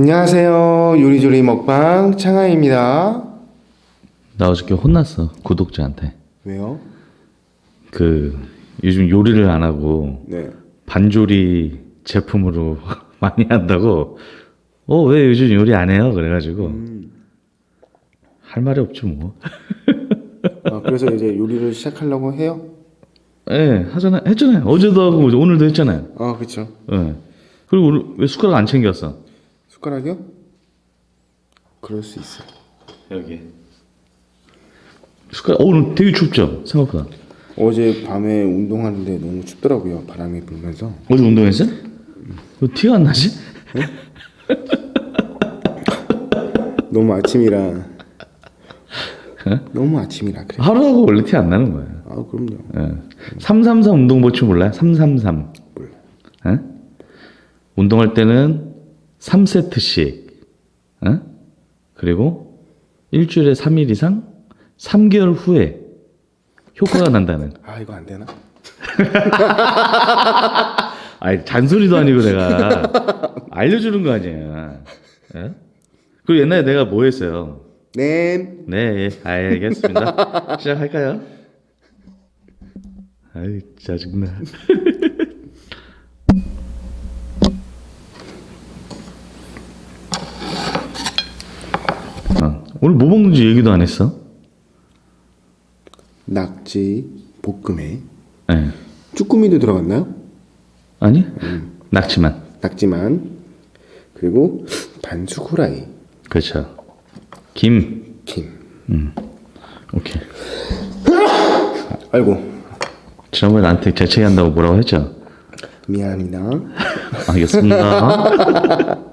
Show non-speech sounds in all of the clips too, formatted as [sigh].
안녕하세요. 요리조리 먹방 창아입니다. 나 어저께 혼났어 구독자한테 왜요? 그 요즘 요리를 안 하고 네. 반조리 제품으로 [laughs] 많이 한다고 어 왜 요즘 요리 안 해요 그래가지고 할 말이 없지 뭐 아, 그래서 이제 요리를 시작하려고 해요? 예, 하잖아 했잖아요 어제도 하고 오늘도 했잖아요 아, 그렇죠. 예. 그리고 오늘 왜 숟가락 안 챙겼어 숟가락이요? 그럴 수 있어요. 여기 숟가락 어, 오늘 되게 춥죠 생각보다 어제 밤에 운동하는데 너무 춥더라고요. 바람이 불면서. 어제 운동했어? 왜 티가 안 나지? 너무 아침이라. 너무 아침이라 그래. 하루하고 원래 티 안 나는 거야 아, 그럼요. 예. 333 운동 버츠 몰라요? 333. 예? 운동할 때는 3세트씩. 예? 그리고 일주일에 3일 이상 3개월 후에 효과가 난다는. 아, 이거 안 되나? [laughs] 아니 잔소리도 아니고 내가 알려주는 거 아니야. 예? 그리고 옛날에 내가 뭐 했어요? 네. 네, 예, 알겠습니다. [laughs] 시작할까요? 아이 짜증나. [laughs] 오늘 뭐 먹는지 얘기도 안 했어? 낙지 볶음에 네. 쭈꾸미도 들어갔나요? 아니? 낙지만. 낙지만 그리고 반숙 후라이 그렇죠. 김. 김. 오케이. 아이고 지난번에 나한테 재채기 한다고 뭐라고 했죠? 미안합니다. 알겠습니다. [laughs]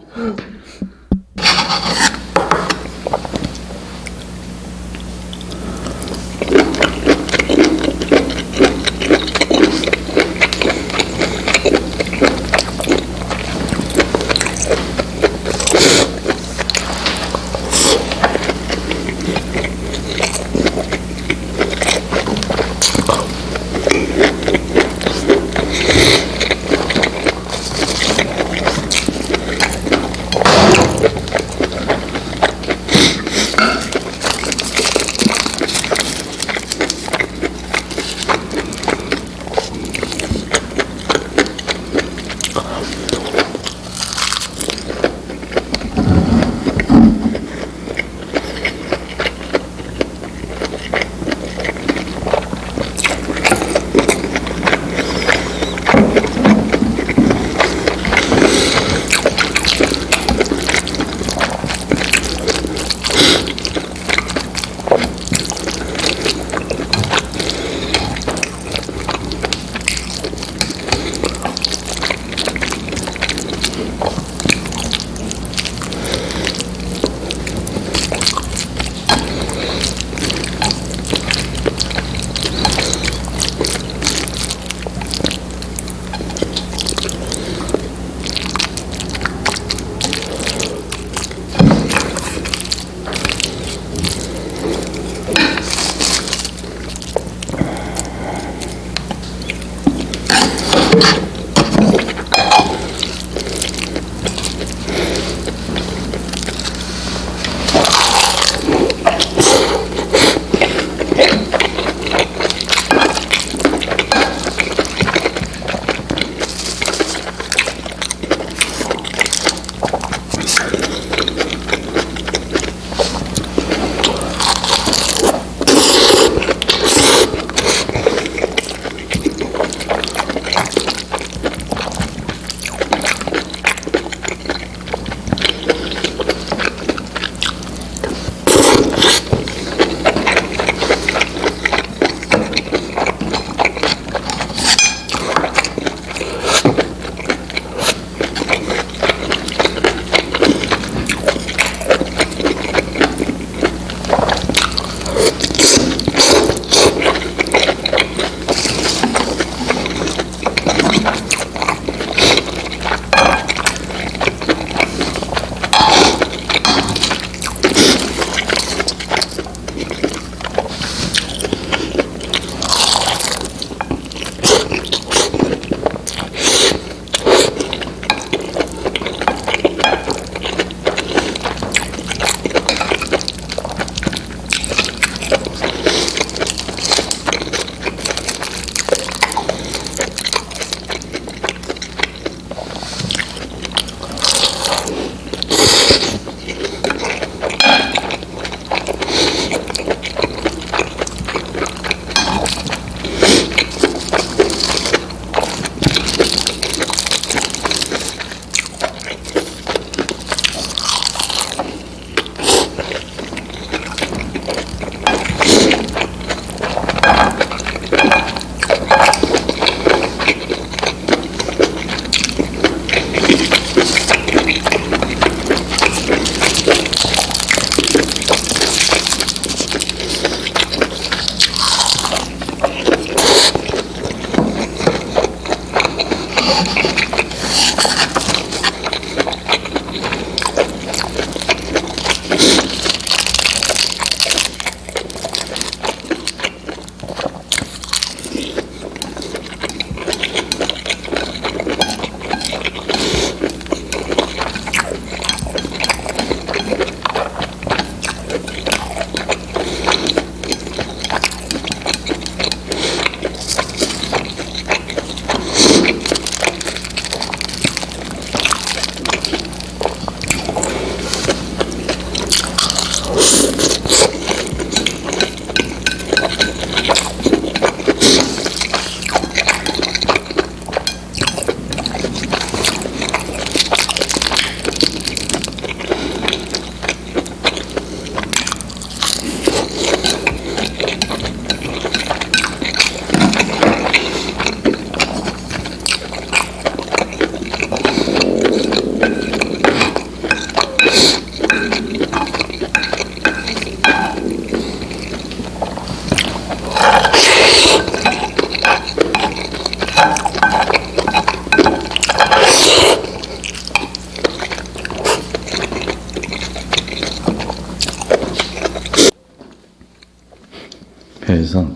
여기서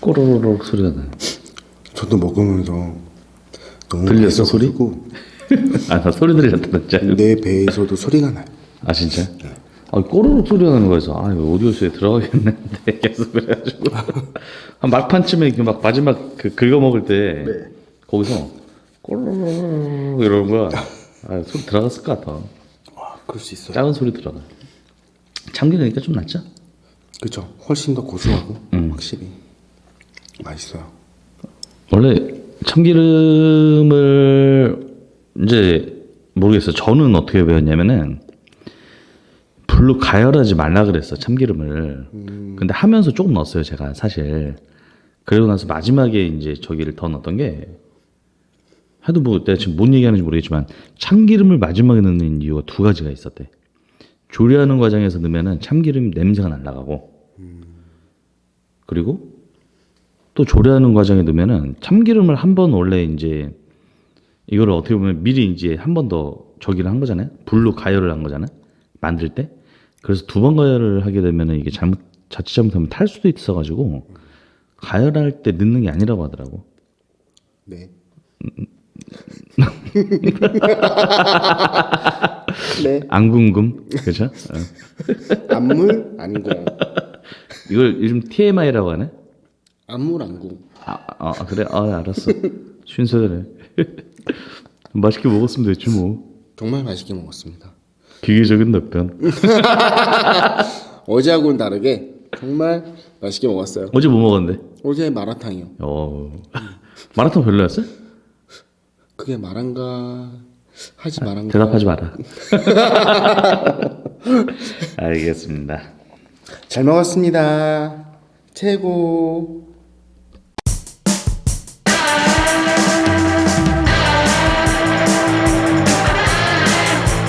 꼬르륵 소리가 나. 저도 먹으면서 너무 들렸어, 소리? 맛있어가지고 [laughs] 아나 소리 들렸다 진짜. 내 배에서도 소리가 나요. 아 진짜? 아 꼬르륵 소리가 나는 거여서 아 이거 오디오스에 들어가겠는데 [laughs] 계속 그래가지고 한 막판쯤에 이렇게 막 마지막 그 긁어 먹을 때 네. 거기서 꼬르륵 이러는 거야. 아 소리 들어갔을 것 같아. 와, 그럴 수 있어요. 작은 소리 들어가. 참기름이니까 좀 낫죠? 그렇죠. 훨씬 더 고소하고 음. 확실히 맛있어요. 원래 참기름을 이제 모르겠어요. 저는 어떻게 배웠냐면은 불로 가열하지 말라 그랬어 참기름을. 근데 하면서 조금 넣었어요 제가 사실. 그리고 나서 마지막에 이제 저기를 더 넣었던 게 하도 뭐 내가 지금 뭔 얘기하는지 모르겠지만 참기름을 마지막에 넣는 이유가 두 가지가 있었대. 조리하는 과정에서 넣으면은 참기름 냄새가 날라가고 그리고 또 조리하는 과정에 넣으면은 참기름을 한 번 원래 이제 이거를 어떻게 보면 미리 이제 한 번 더 저기를 한 거잖아요. 불로 가열을 한 거잖아요. 만들 때. 그래서 두 번 가열을 하게 되면은 이게 잘못 자칫 잘못하면 탈 수도 있어 가지고 가열할 때 넣는 게 아니라고 하더라고. 네. [laughs] [laughs] 네. 안 궁금, 그렇죠? 어. 안물 안궁. 이걸 요즘 TMI라고 하네. 안물 안궁. 아, 아 아, 그래, 아 알았어. 순서대로. 해. [laughs] 맛있게 먹었으면 됐지 뭐. 정말 맛있게 먹었습니다. 기계적인 답변. [laughs] 어제하고는 다르게 정말 맛있게 먹었어요. 어제 뭐 먹었는데? 어제 마라탕이요. 어 마라탕 별로였어? 그게 말한가 하지 말한가. 대답하지 마라. [laughs] 알겠습니다. 잘 먹었습니다. 최고.